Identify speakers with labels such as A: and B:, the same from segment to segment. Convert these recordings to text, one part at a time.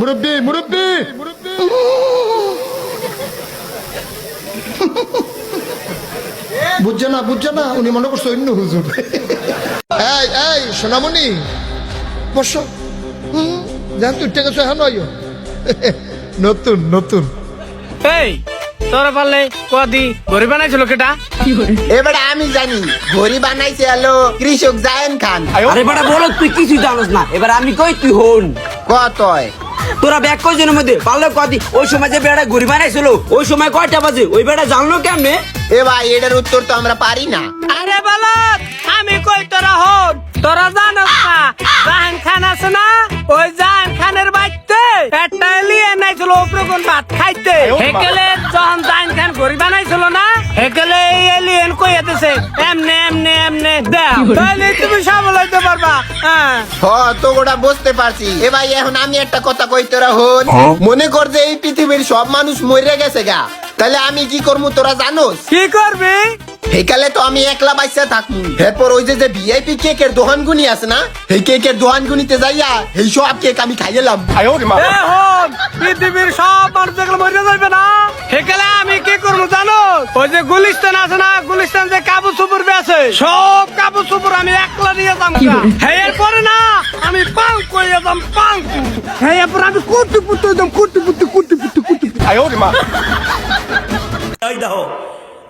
A: মুরব্বী মুরব্বী বুঝছে না বুঝছে না উনি মনে করছে অন্য হুজুর। এই এই সোনামণি বস। জান তুই টেকে হ্যাঁ নয় নতুন নতুন।
B: এই তোরা পারলে কদি গরিব বানাইছিল কেটা
C: এবারে আমি জানি ঘড়ি বানাইছে হলো কৃষক জায়েন খান।
D: আরে বেটা বলো তুই কিছুই জানোস না। এবার আমি কই তুই হন।
C: কতয়
D: তোরা ব্যাগ কয়জনের মধ্যে? পারলে কদি ওই সময় যে বেড়া ঘুরি বানাইছিল ওই সময় কয়টা বাজে? ওই বেড়া জানলো কেমনে?
C: এ ভাই এটার উত্তর তো আমরা পারি না।
B: আরে বালক আমি কই তোরা হন? তোরা জানোস না জাহান খান আছে না? ওই জাহান খানের বাইতে একটা এলিয়েন আইছিল উপরে কোন ভাত খাইতে। হেকেলে যখন জাহান খান গরিব বানাইছিল না হেকেলে এই এলিয়েন কইয়া দিছে এমনে এমনে এমনে দেও। হইতে পারবা? হ্যাঁ।
C: হ তো ওটা বুঝতে পারছি। এ ভাই এখন আমি একটা কথা কই তোরা হন মনে কর যে এই পৃথিবীর সব মানুষ মরে গেছে গা। তাহলে আমি কি করব তোরা জানোস?
B: কি করবি?
C: হেকালে তো আমি একলা বাইসা থাকব এরপর ওই যে যে ভিআইপি কেকের দোকান গুনি আছে না এই কেকের দোকান গুনিতে যাইয়া এই সব কেক আমি খাইলাম।
B: পৃথিবীর সব মানুষ দেখলে মরে যাবে না সেখানে আমি কি করব জানো ওই যে গুলিস্তান আছে না সব কাবু সুপুর আমি একলা নিয়ে যাম হ্যাঁ এরপরে না আমি পাং করে যাম পাং হ্যাঁ এরপর আমি কুটি পুটি যাম কুটি পুটি কুটি পুটি কুটি
E: ওই দেখো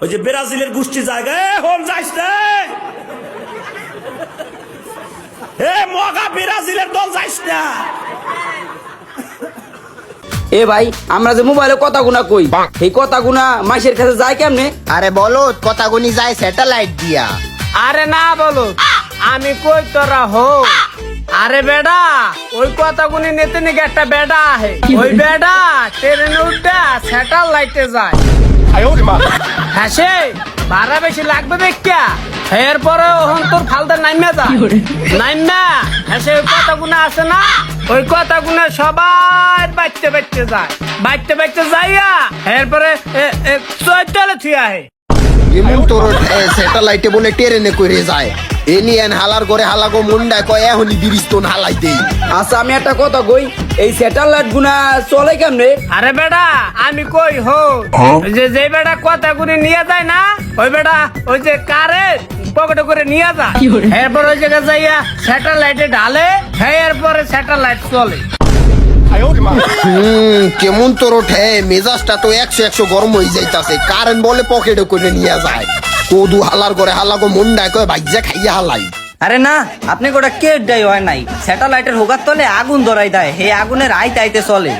E: ওই যে ব্রাজিলের গোষ্ঠী জায়গায় হোম যাইস রে। এ মগা ব্রাজিলের দল যাইস না।
D: এ ভাই আমরা যে মোবাইলে কথা গুনা কই এই কথা গুনা মাসের কাছে যায় কেমনে?
C: আরে বলো কথা গুনি যায় স্যাটেলাইট দিয়া।
B: আরে না বলো। আমি কই তোরা হো? আরে বেডা ওই কথা গুনি নেতে নিকে একটা বেডা আহে। ওই বেডা ট্রেনে উঠা স্যাটেলাইটে যায়। হ্যাঁ সে ভাড়া বেশি লাগবে দেখিয়া এরপরে ওহন তোর ফালদা নাইমা যা নাইমা হ্যাঁ সে ওই কথা গুনা আছে না? ওই কথা গুনা সবাই বাইতে বাইতে যায়। বাইতে বাইতে যাইয়া এরপরে চৈতালে থুই আহে।
C: এমন তোর স্যাটেলাইটে বলে ট্রেনে করে যায়। এলিয়েন হালার করে হালাগো মুন্ডায় কয় এখনই বিরিস্তন হালাই দেই
D: আচ্ছা আমি একটা কথা কই এই স্যাটেলাইট গুনা চলে কেমনে?
B: আরে বেটা আমি কই হো যে যে বেটা কথা করে নিয়ে যায় না ওই বেটা ওই যে কারে পকেটে করে নিয়ে যায়। এরপর ওই জায়গায় যাইয়া স্যাটেলাইটে ঢালে হ্যাঁ এরপরে স্যাটেলাইট চলে।
C: হুম কেমন তোর ওঠে? মেজাজটা তো একশো একশো গরম হয়ে যাইতাছে। কারেন্ট বলে পকেটে করে নিয়ে যায়। কদু হালার করে হালাগো মুন্ডায় কয় ভাইজা খাইয়া হালাই।
F: আরে না আপনি গোটা কে দেয় হয় নাই। স্যাটেলাইটের হোগার তলে আগুন ধরাই দেয়। হে আগুনের আইতে আইতে চলে।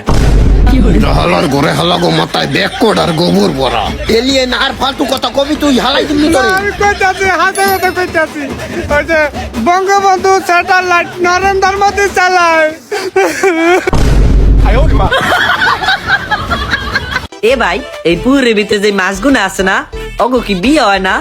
C: হালার করে হালাগো মাথায় ব্যাগ কোড আর গোবর ভরা। এলিয়েন আর ফালতু কথা কবি তুই হালাই দিবি তোরে।
B: কইতাছি হাতে হাতে কইতাছি ওই যে বঙ্গবন্ধু স্যাটেলাইট নরেন্দ্র মোদী চালায়।
F: এ ভাই এই ভিতরে যে আছে না অগো কি বিয়ে হয় না?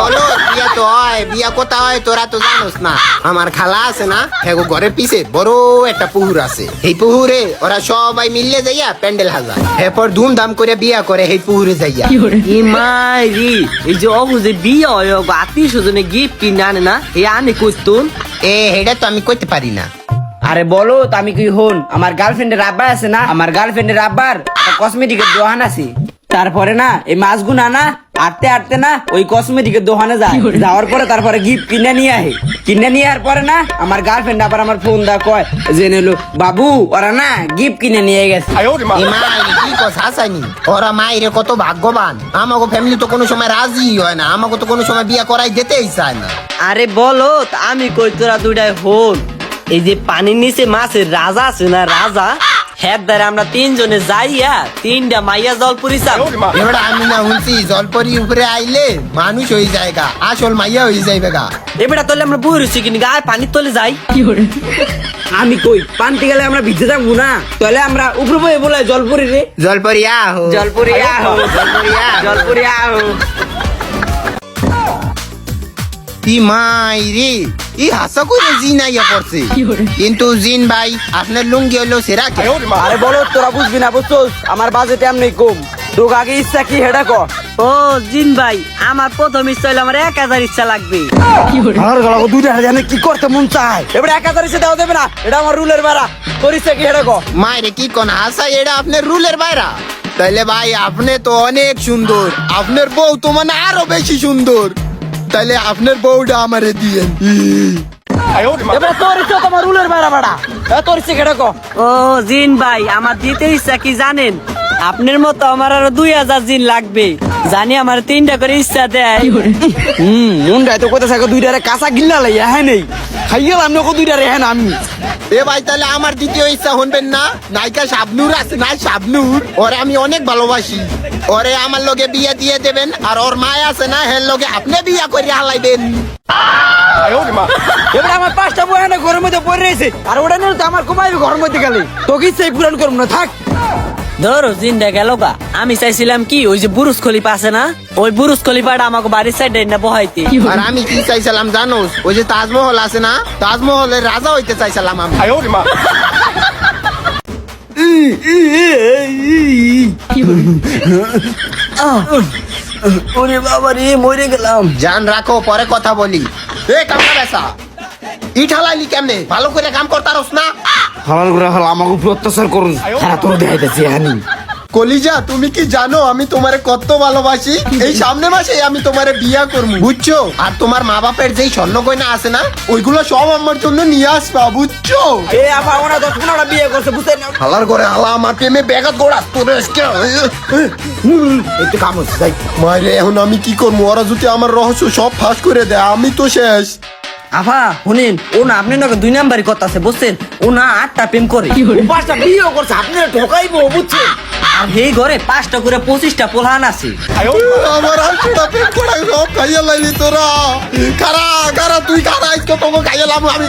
C: বলো বিয়া তো হয় বিয়া কোথা হয় তোরা তো জানোস না। আমার খালা আছে না এগো ঘরের পিছে বড় একটা পুকুর আছে। এই পুকুরে ওরা সবাই মিললে যাইয়া প্যান্ডেল হাজা এরপর ধুমধাম করে বিয়া করে এই পুকুরে যাইয়া।
F: এ মাইরি এই যে অগো যে বিয়ে হয় অগো আত্মীয় স্বজনে গিফট কিনে আনে না এ আনে কইতুন
C: এ হেটা তো আমি করতে পারি না।
D: আরে বলো তো আমি কি হন? আমার গার্লফ্রেন্ডের আব্বার আছে না? আমার গার্লফ্রেন্ডের আব্বার কসমেটিকের দোকান আছে। তারপরে না এই মাছগুনা না আটতে আটতে না ওই কসমেটিকের দোকানে যায়। যাওয়ার পরে তারপরে গিফট কিনে নিয়ে আহে। কিনে নিয়ে আসার পরে না আমার গার্লফ্রেন্ড আবার আমার ফোন দা কয় যে নিলো বাবু ওরা না গিফট কিনে নিয়ে গেছে।
C: কি কথা ওরা মায়ের কত ভাগ্যবান। আমাকে ফ্যামিলি তো কোনো সময় রাজি হয় না। আমাকে তো কোনো সময় বিয়া করাই দিতেই চায় না।
F: আরে বলো আমি কই তোরা দুইটাই হন? এই যে পানির নিচে মাছের রাজা আছে না রাজা হ্যাঁ দ্বারা আমরা তিনজনে যাইয়া তিনটা মাইয়া জল পুরিসাম
C: এবার আমি না শুনছি জলপরি উপরে আইলে মানুষ হয়ে যায় গা আসল মাইয়া হয়ে যাইবে গা।
F: এবারে তলে আমরা বই রয়েছি কিনি পানির তলে যাই।
D: আমি কই পানতে গেলে আমরা ভিজে যাব না? তাহলে আমরা উপরে বয়ে বলে জলপুরি রে।
C: জলপরি আহো।
D: জলপুরি আহো।
C: জলপরি আহো।
D: জলপুরি আহো।
C: ই মাই রে ই হাসা করে জিন আইয়া পড়ছে। কিন্তু জিন ভাই আপনার লুঙ্গি হলো সেরা কে?
D: আরে বলো তোরা বুঝবি না বুঝছোস? আমার বাজেট এমনি কম। তোকে আগে ইচ্ছা কি হেডা কর
F: ও জিন ভাই আমার প্রথম ইচ্ছা হলো আমার এক হাজার ইচ্ছা লাগবে।
D: আমার গলা দুইটা জানে কি করতে মন চায়? এবারে এক হাজার ইচ্ছা দেওয়া দেবে না এটা আমার রুলের বেড়া। তোর ইচ্ছা কি হেডা কর
C: মায়ের কি কোন হাসা এটা আপনার রুলের বাইরা তাইলে ভাই আপনি তো অনেক সুন্দর। আপনার বউ তো মানে আরও বেশি সুন্দর। তাইলে আপনার বউটা আমারে দিয়েন।
D: এবারে তোর ইচ্ছা তো আমার দিয়ে বেড়া বেড়া তোর ইচ্ছা হেডা
F: ও জিন ভাই আমার দিতে ইচ্ছা কি জানেন? আপনার মতো আমার আরও দুই হাজার জিন লাগবে। জানি আমার তিনটা করে ইচ্ছা দেয়।
D: হুম মুন্ডাই তো কোথায় থাকো দুইটারে কাঁচা গিল্লা লাইয়া হ্যাঁ নেই। খাই গেলাম না দুইটারে হ্যাঁ আমি।
C: এ ভাই, তাহলে আমার দ্বিতীয় ইচ্ছা শুনবেন না? নায়িকা শাবনুর আছে না শাবনুর? ওরে আমি অনেক ভালোবাসি। ওরে আমার লগে বিয়ে দিয়ে দেবেন, আর ওর মায় আছে না, হের লগে আপনি বিয়া করে হালাইবেন।
D: এবার আমার পাঁচটা বই না ঘরের মধ্যে পড়ে রয়েছে, আর ওটা নিয়ে আমার কমাইবে ঘরের মধ্যে গেলে তোকে ইচ্ছাই পূরণ করব না, থাক।
F: ধরো জিনটা গেল গা। আমি চাইছিলাম কি ওই যে বুরুজ খলিফা আছে না ওই বুরুজ খলিফাটা আমাকে বাড়ির সাইডে না বহাইতে।
C: আর আমি কি চাইছিলাম জানোস ওই যে তাজমহল আছে না তাজমহলের রাজা হইতে চাইছিলাম আমি।
D: ওরে বাবা রে মরে গেলাম।
C: জান রাখো পরে কথা বলি। এ কামনা বেসা ইট হালাইলি কেমনে? ভালো করে কাম করতারস না?
D: হালাল করে হাল আমাকে উপর অত্যাচার করুন। তোর দেখাইতেছি হানি
C: কলিজা তুমি কি জানো আমি তোমারে কত ভালোবাসি? এই সামনে মাসে আমি তোমারে বিয়া করব বুঝছ? আর তোমার মা বাপের যেই স্বর্ণ গয়না আছে না ওইগুলো সব আমার জন্য নিয়ে আসবা বুঝছ?
D: এ আপা ওনা দশ পনেরোটা বিয়ে করছে বুঝতে না
C: হালার করে হালা আমার প্রেমে ব্যাঘাত গোড়া তোরে আজকে
D: একটু কাম হচ্ছে তাই
C: মারে এখন আমি কি করব ওরা যদি আমার রহস্য সব ফাঁস করে দেয় আমি তো শেষ।
F: আফা শুনেন ও না আপনি নাকি দুই নাম্বারই কথা আছে বুঝছেন? ও না আটটা প্রেম করে।
D: ও পাঁচটা বিয়ে করছে আপনি ঠকাইবো বুঝছেন?
F: আর এই ঘরে পাঁচটা করে পঁচিশটা পোলান আছে।
C: আমার আটটা প্রেম করা সব খাইয়া লাইলি তোরা। কারা কারা তুই কারা আজকে তোকে খাইয়া লাভ আমি